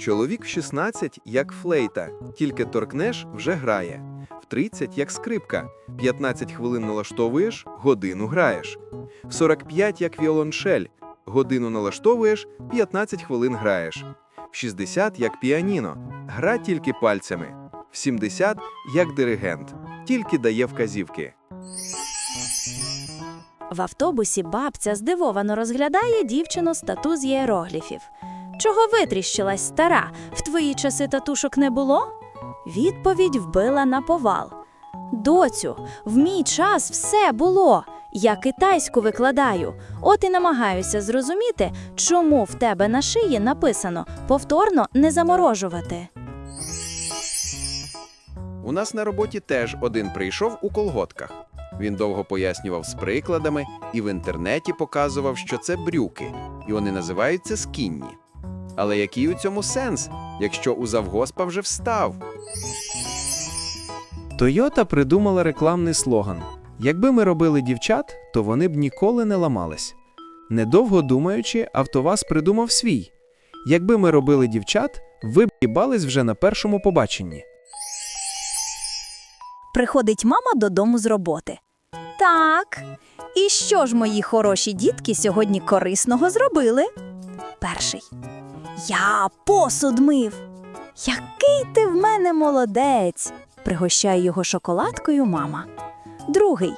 Чоловік в 16 як флейта, тільки торкнеш вже грає. В 30 як скрипка, 15 хвилин налаштовуєш, годину граєш. В 45 як віолоншель, годину налаштовуєш, 15 хвилин граєш. В 60 як піаніно, гра тільки пальцями. В 70 як диригент, тільки дає вказівки. В автобусі бабця здивовано розглядає дівчину з тату з іерогліфів. Чого витріщилась стара? В твої часи татушок не було? Відповідь вбила на повал. Доцю, в мій час все було. Я китайську викладаю. От і намагаюся зрозуміти, чому в тебе на шиї написано повторно не заморожувати. У нас на роботі теж один прийшов у колготках. Він довго пояснював з прикладами і в інтернеті показував, що це брюки, і вони називаються скінні. Але який у цьому сенс, якщо у завгоспа вже встав? Тойота придумала рекламний слоган: якби ми робили дівчат, то вони б ніколи не ламались. Недовго думаючи, Автоваз придумав свій: якби ми робили дівчат, ви б їбались вже на першому побаченні. Приходить мама додому з роботи. Так, і що ж мої хороші дітки сьогодні корисного зробили? Перший. Я посуд мив. Який ти в мене молодець. пригощає його шоколадкою мама. Другий.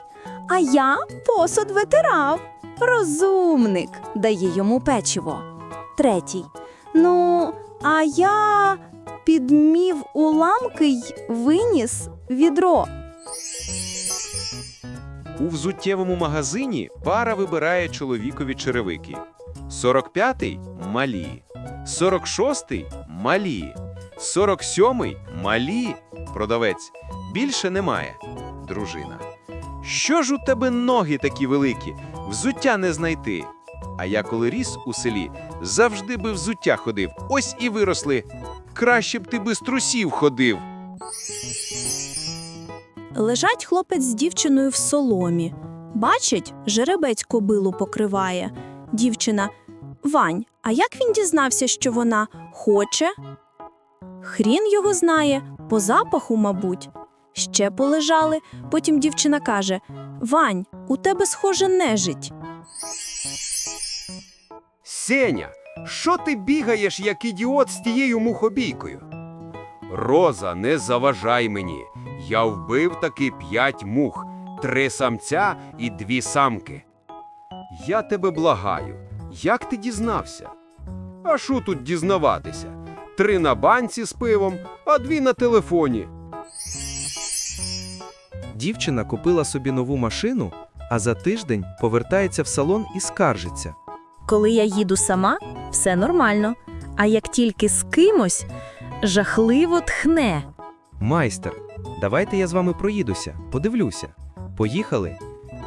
А я посуд витирав. Розумник дає йому печиво. Третій. Ну, а я підмів уламки й виніс відро. У взуттєвому магазині пара вибирає чоловікові черевики. 45-й малі, 46-й малі, 47-й малі. Продавець більше немає. Дружина. Що ж у тебе ноги такі великі? Взуття не знайти. А я коли ріс у селі, завжди би взуття ходив. Ось і виросли. Краще б ти би з трусів ходив. Лежать хлопець з дівчиною в соломі. Бачить, жеребець кобилу покриває. Дівчина. Вань, а як він дізнався, що вона хоче? Хрін його знає, по запаху, мабуть. Ще полежали. Потім дівчина каже: Вань, у тебе схоже нежить. Сеня, що ти бігаєш, як ідіот з тією мухобійкою? Роза, не заважай мені. Я вбив таки п'ять мух, три самця і дві самки. Я тебе благаю, як ти дізнався? А що тут дізнаватися? Три на банці з пивом, а дві на телефоні. Дівчина купила собі нову машину, а за тиждень повертається в салон і скаржиться. Коли я їду сама, все нормально. А як тільки з кимось, жахливо тхне. Майстер, давайте я з вами проїдуся, подивлюся. Поїхали.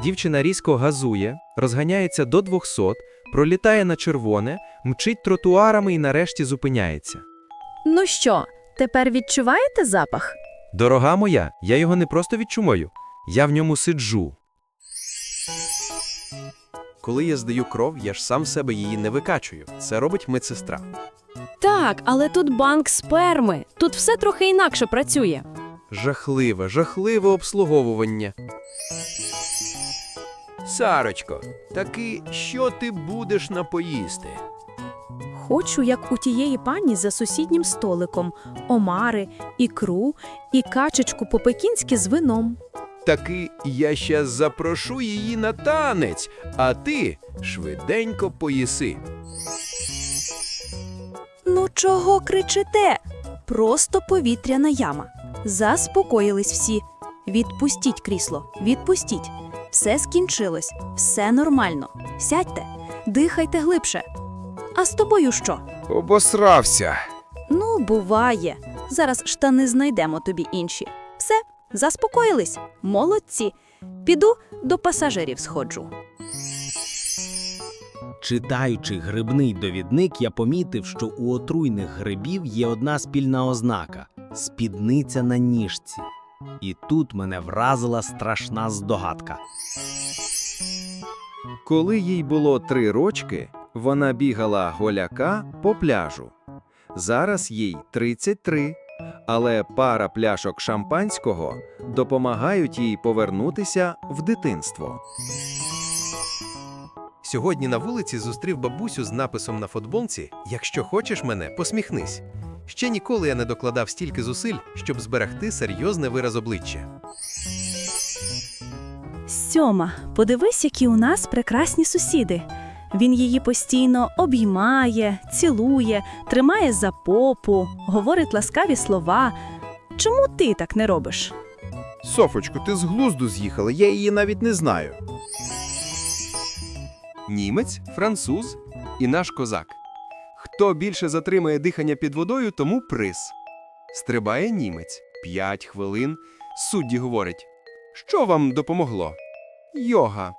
Дівчина різко газує, розганяється до 200, пролітає на червоне, мчить тротуарами і нарешті зупиняється. Ну що, тепер відчуваєте запах? Дорога моя, я його не просто відчумаю, я в ньому сиджу. Коли я здаю кров, я ж сам в себе її не викачую. Це робить медсестра. Так, але тут банк сперми. Тут все трохи інакше працює. Жахливе, жахливе обслуговування. Сарочко, таки що ти будеш напоїсти? Хочу, як у тієї пані за сусіднім столиком, омари, ікру і качечку по-пекінськи з вином. Таки я щас запрошу її на танець, а ти швиденько поїси. Ну чого кричите? Просто повітряна яма. Заспокоїлись всі. Відпустіть крісло, відпустіть. Все скінчилось, все нормально. Сядьте, дихайте глибше. А з тобою що? Обосрався. Ну, буває. Зараз штани знайдемо тобі інші. Все, заспокоїлись. Молодці. Піду до пасажирів сходжу. Читаючи грибний довідник, я помітив, що у отруйних грибів є одна спільна ознака спідниця на ніжці. І тут мене вразила страшна здогадка. Коли їй було три рочки, вона бігала голяка по пляжу. Зараз їй 33, але пара пляшок шампанського допомагають їй повернутися в дитинство. Сьогодні на вулиці зустрів бабусю з написом на футболці Якщо хочеш мене, посміхнись. Ще ніколи я не докладав стільки зусиль, щоб зберегти серйозне вираз обличчя. Сьома, подивись, які у нас прекрасні сусіди. Він її постійно обіймає, цілує, тримає за попу, говорить ласкаві слова. Чому ти так не робиш? Софочко, ти з глузду з'їхала, я її навіть не знаю. Німець, француз і наш козак. Хто більше затримає дихання під водою, тому приз. Стрибає німець. П'ять хвилин. Судді говорить: Що вам допомогло? Йога.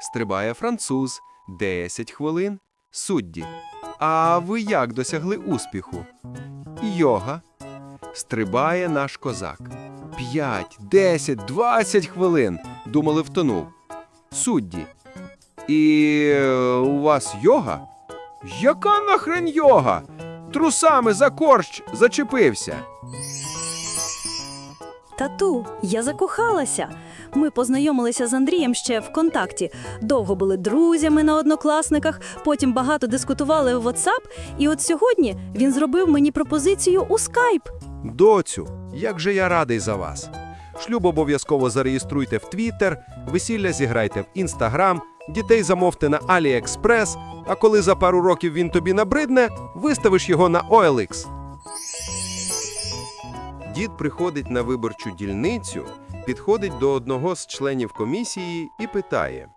Стрибає француз. Десять хвилин. Судді. А ви як досягли успіху? Йога. Стрибає наш козак. П'ять, десять, двадцять хвилин. Думали, втонув. Судді. І е, у вас йога? Яка нахрен йога? Трусами за корч зачепився. Тату, я закохалася. Ми познайомилися з Андрієм ще в контакті. Довго були друзями на однокласниках, потім багато дискутували в WhatsApp, і от сьогодні він зробив мені пропозицію у Skype. Доцю, як же я радий за вас. Шлюб обов'язково зареєструйте в Твіттер, весілля зіграйте в Інстаграм, дітей замовте на AliExpress, а коли за пару років він тобі набридне, виставиш його на OLX. Дід приходить на виборчу дільницю, підходить до одного з членів комісії і питає: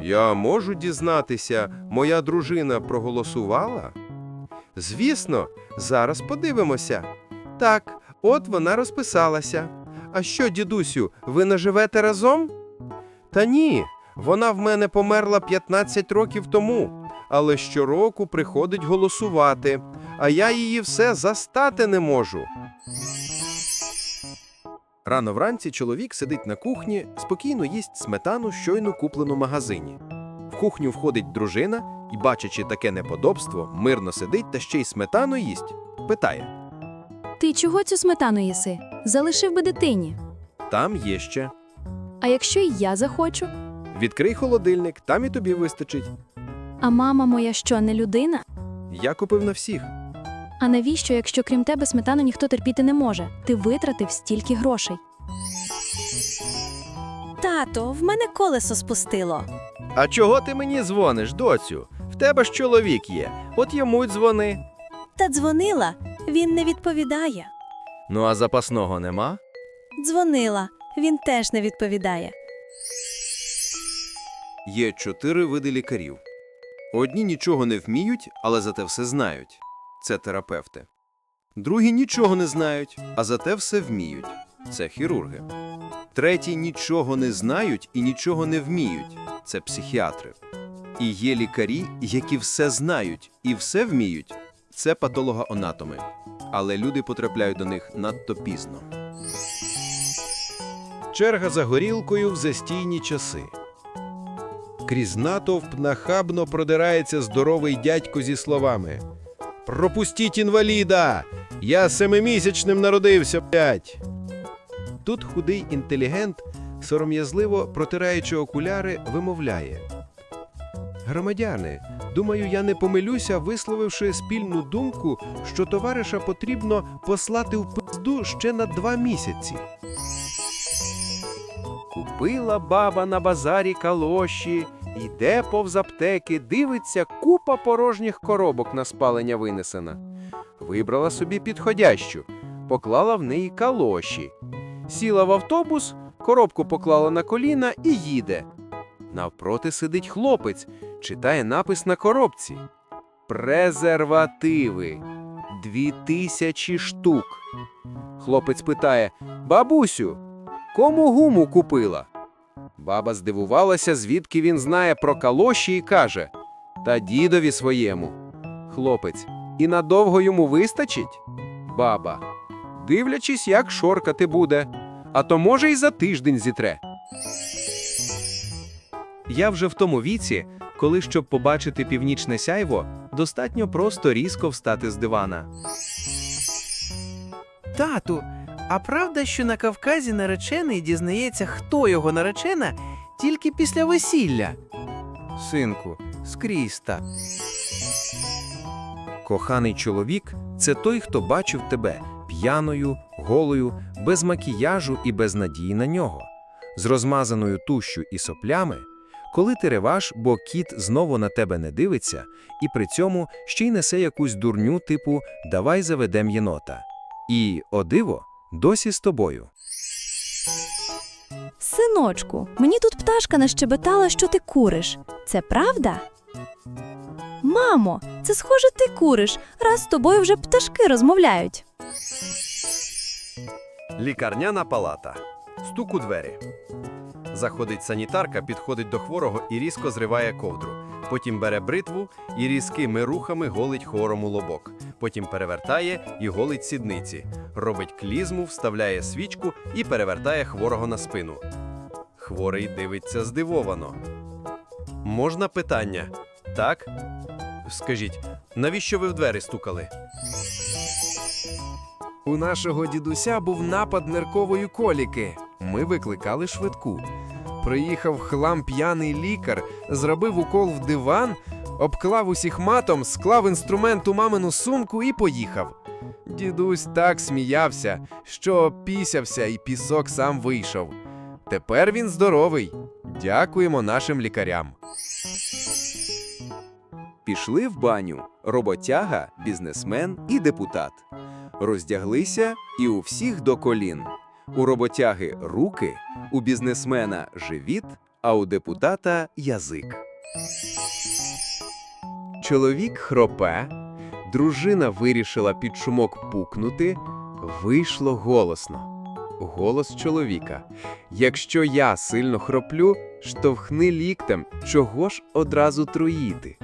Я можу дізнатися, моя дружина проголосувала? Звісно, зараз подивимося. Так, от вона розписалася. А що, дідусю, ви не живете разом? Та ні, вона в мене померла 15 років тому, але щороку приходить голосувати, а я її все застати не можу. Рано вранці чоловік сидить на кухні, спокійно їсть сметану, щойно куплену в магазині. В кухню входить дружина і, бачачи таке неподобство, мирно сидить та ще й сметану їсть. Питає: Ти чого цю сметану їси? Залишив би дитині. Там є ще. А якщо й я захочу? Відкрий холодильник, там і тобі вистачить. А мама моя що, не людина? Я купив на всіх. А навіщо, якщо крім тебе сметану ніхто терпіти не може? Ти витратив стільки грошей. Тато, в мене колесо спустило. А чого ти мені дзвониш, доцю? В тебе ж чоловік є. От йому й дзвони. Та дзвонила, він не відповідає. Ну а запасного нема? Дзвонила, він теж не відповідає. Є чотири види лікарів. Одні нічого не вміють, але зате все знають. Це терапевти. Другі нічого не знають, а зате все вміють. Це хірурги. Треті нічого не знають і нічого не вміють. Це психіатри. І є лікарі, які все знають і все вміють. Це патологоанатоми. Але люди потрапляють до них надто пізно. Черга за горілкою в застійні часи. Крізь натовп нахабно продирається здоровий дядько зі словами: Пропустіть інваліда! Я семимісячним народився, блять. Тут худий інтелігент, сором'язливо протираючи окуляри, вимовляє. Громадяни, думаю, я не помилюся, висловивши спільну думку, що товариша потрібно послати в пизду ще на два місяці. Купила баба на базарі калоші, йде повз аптеки, дивиться, купа порожніх коробок на спалення винесена. Вибрала собі підходящу, поклала в неї калоші. Сіла в автобус, коробку поклала на коліна і їде. Навпроти сидить хлопець, читає напис на коробці. Презервативи. Дві тисячі штук. Хлопець питає: Бабусю, Кому гуму купила? Баба здивувалася, звідки він знає про калоші і каже: Та дідові своєму. Хлопець, і надовго йому вистачить? Баба. Дивлячись, як шоркати буде, а то може й за тиждень зітре. Я вже в тому віці, коли, щоб побачити північне сяйво, Достатньо просто різко встати з дивана. Тату, а правда, що на Кавказі наречений дізнається, хто його наречена, тільки після весілля? Синку, скрізь так. Коханий чоловік це той, хто бачив тебе п'яною, голою, без макіяжу і без надії на нього, з розмазаною тущу і соплями, коли ти реваш, бо кіт знову на тебе не дивиться, і при цьому ще й несе якусь дурню типу Давай заведем єнота. І, о диво, досі з тобою. Синочку, мені тут пташка нащебетала, що ти куриш. Це правда? Мамо, це схоже, ти куриш, раз з тобою вже пташки розмовляють. Лікарняна палата. Стук у двері. Заходить санітарка, підходить до хворого і різко зриває ковдру. Потім бере бритву і різкими рухами голить хворому лобок. Потім перевертає і голить сідниці. Робить клізму, вставляє свічку і перевертає хворого на спину. Хворий дивиться здивовано. Можна питання? Так? Скажіть, навіщо ви в двері стукали? У нашого дідуся був напад ниркової коліки. Ми викликали швидку. Приїхав хлам п'яний лікар, зробив укол в диван, обклав усіх матом, склав інструмент у мамину сумку і поїхав. Дідусь так сміявся, що пісявся і пісок сам вийшов. Тепер він здоровий. Дякуємо нашим лікарям. Пішли в баню роботяга, бізнесмен і депутат. Роздяглися і у всіх до колін. У роботяги руки, у бізнесмена живіт, а у депутата язик. Чоловік хропе, дружина вирішила під шумок пукнути, вийшло голосно. Голос чоловіка. Якщо я сильно хроплю, штовхни ліктем, чого ж одразу труїти?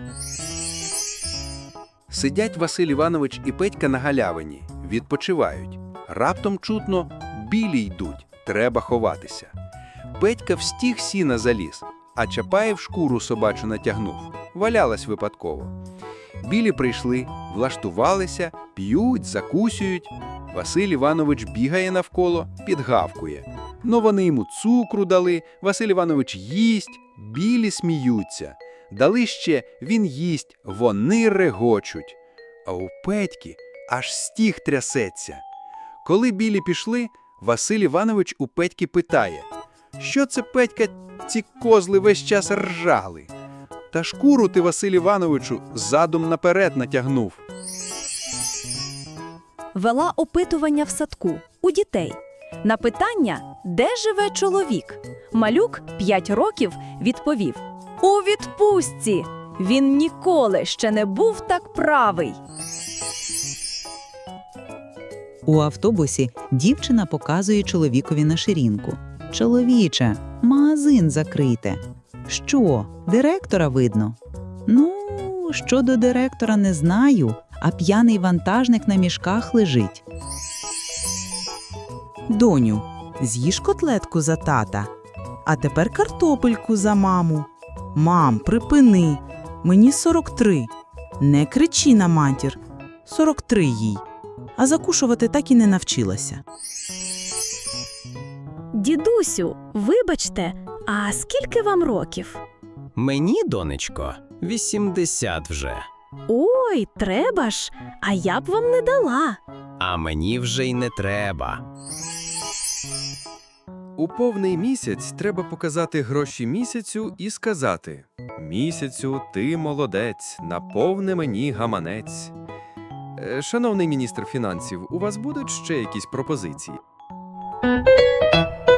Сидять Василь Іванович і Петька на галявині, відпочивають. Раптом чутно білі йдуть, треба ховатися. Петька в стіг сіна заліз, а Чапаєв шкуру собачу натягнув. Валялась випадково. Білі прийшли, влаштувалися, п'ють, закусюють. Василь Іванович бігає навколо, підгавкує. Ну вони йому цукру дали, Василь Іванович їсть, білі сміються. Дали ще він їсть, вони регочуть. А у Петьки аж стіг трясеться. Коли білі пішли, Василь Іванович у Петьки питає, що це Петька ці козли весь час ржали? Та шкуру ти, Василь Івановичу, задом наперед натягнув. Вела опитування в садку у дітей. На питання, де живе чоловік, малюк 5 років відповів: У відпустці. Він ніколи ще не був так правий. У автобусі дівчина показує чоловікові на ширинку. Чоловіче, магазин закрийте. Що, директора видно? Ну, щодо директора не знаю, а п'яний вантажник на мішках лежить. Доню, з'їж котлетку за тата, а тепер картопельку за маму. Мам, припини. Мені 43. Не кричи на матір. 43 їй. А закушувати так і не навчилася. Дідусю, вибачте, а скільки вам років? Мені, донечко, 80 вже. Ой, треба ж, а я б вам не дала. А мені вже й не треба. У повний місяць треба показати гроші місяцю і сказати: Місяцю, ти молодець, наповни мені гаманець. Е, Шановний міністр фінансів, у вас будуть ще якісь пропозиції? Música